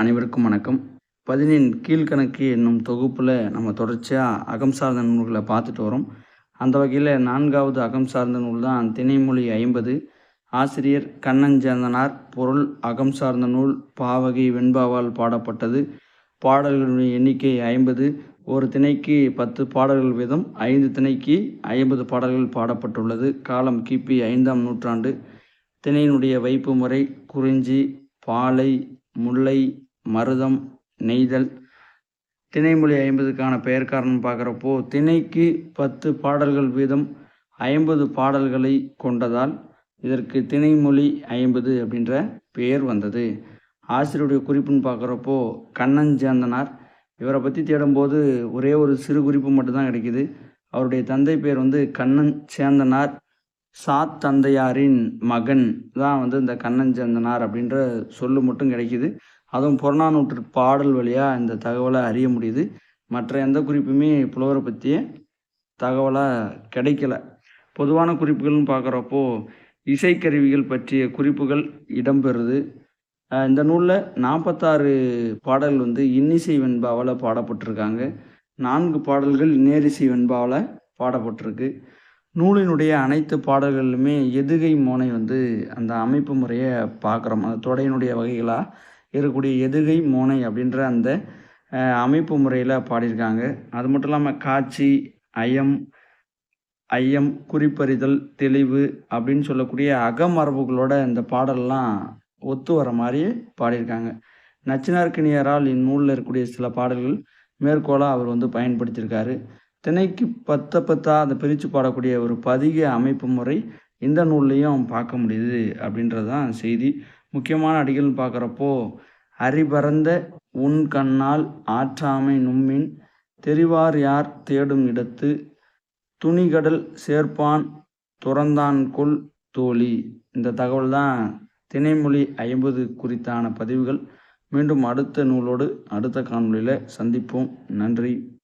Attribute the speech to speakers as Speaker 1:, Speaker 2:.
Speaker 1: அனைவருக்கும் வணக்கம். பதினின் கீழ்கணக்கு என்னும் தொகுப்பில் நம்ம தொடர்ச்சியாக அகம் சார்ந்த நூல்களை பார்த்துட்டு வரோம். அந்த வகையில் நான்காவது அகம் சார்ந்த நூல் தான் திணைமொழி ஐம்பது. ஆசிரியர் கண்ணஞ்சந்தனார் பொருள் அகம் சார்ந்த நூல் பாவகை வெண்பாவால் பாடப்பட்டது. பாடல்களுடைய எண்ணிக்கை ஐம்பது. ஒரு திணைக்கு பத்து பாடல்கள் வீதம் ஐந்து திணைக்கு ஐம்பது பாடல்கள் பாடப்பட்டுள்ளது. காலம் கிபி ஐந்தாம் நூற்றாண்டு. திணையினுடைய வைப்பு முறை குறிஞ்சி பாலை முல்லை மருதம் நெய்தல். திணைமொழி ஐம்பதுக்கான பெயர் காரணம் பார்க்குறப்போ திணைக்கு பத்து பாடல்கள் வீதம் ஐம்பது பாடல்களை கொண்டதால் இதற்கு திணைமொழி ஐம்பது அப்படின்ற பெயர் வந்தது. ஆசிரியருடைய குறிப்புன்னு பார்க்குறப்போ கண்ணஞ்சேந்தனார். இவரை பற்றி தேடும்போது ஒரே ஒரு சிறு குறிப்பு மட்டும்தான் கிடைக்குது. அவருடைய தந்தை பேர் வந்து கண்ணன் சேந்தனார் சாத் தந்தையாரின் மகன் தான் வந்து இந்த கண்ணன் சேந்தனார் அப்படின்ற சொல்லு மட்டும் கிடைக்கிது. அதுவும் புறநானூற்று பாடல் வழியாக இந்த தகவலை அறிய முடியுது. மற்ற எந்த குறிப்புமே புலவரை பற்றிய தகவலாக கிடைக்கல. பொதுவான குறிப்புகள்னு பார்க்குறப்போ இசைக்கருவிகள் பற்றிய குறிப்புகள் இடம்பெறுது. இந்த நூலில் நாற்பத்தாறு பாடல் வந்து இன்னிசை வெண்பாவால் பாடப்பட்டிருக்காங்க. நான்கு பாடல்கள் நேரிசை வெண்பாவால் பாடப்பட்டிருக்கு. நூலினுடைய அனைத்து பாடல்களிலுமே எதுகை மோனை வந்து அந்த அமைப்பு முறையை பார்க்குறோம். அந்த தொடையினுடைய வகைகளாக இருக்கக்கூடிய எதுகை மோனை அப்படின்ற அந்த அமைப்பு முறையில் பாடியிருக்காங்க. அது மட்டும் இல்லாமல் காட்சி ஐயம் ஐயம் குறிப்பறிதல் தெளிவு அப்படின்னு சொல்லக்கூடிய அகமரபுகளோட இந்த பாடல்லாம் ஒத்து வர மாதிரியே பாடியிருக்காங்க. நச்சினார்க்கினியரால் இந்நூலில் இருக்கக்கூடிய சில பாடல்கள் மேற்கோளாக அவர் வந்து பயன்படுத்தியிருக்காரு. திணைக்கு பத்த பத்தா அதை பிரித்து பாடக்கூடிய ஒரு பதிக அமைப்பு முறை இந்த நூல்லையும் பார்க்க முடியுது அப்படின்றது தான் செய்தி. முக்கியமான அடிகள்னு பார்க்குறப்போ அறிபறந்த உன் கண்ணால் ஆற்றாமை நும்மின் தெரிவார் யார் தேடும் இடத்து துணிகடல் சேர்ப்பான் துறந்தான் கொள் தோழி. இந்த தகவல் தான் திணைமொழி ஐம்பது குறித்தான பதிவுகள். மீண்டும் அடுத்த நூலோடு அடுத்த காணொலியில் சந்திப்போம். நன்றி.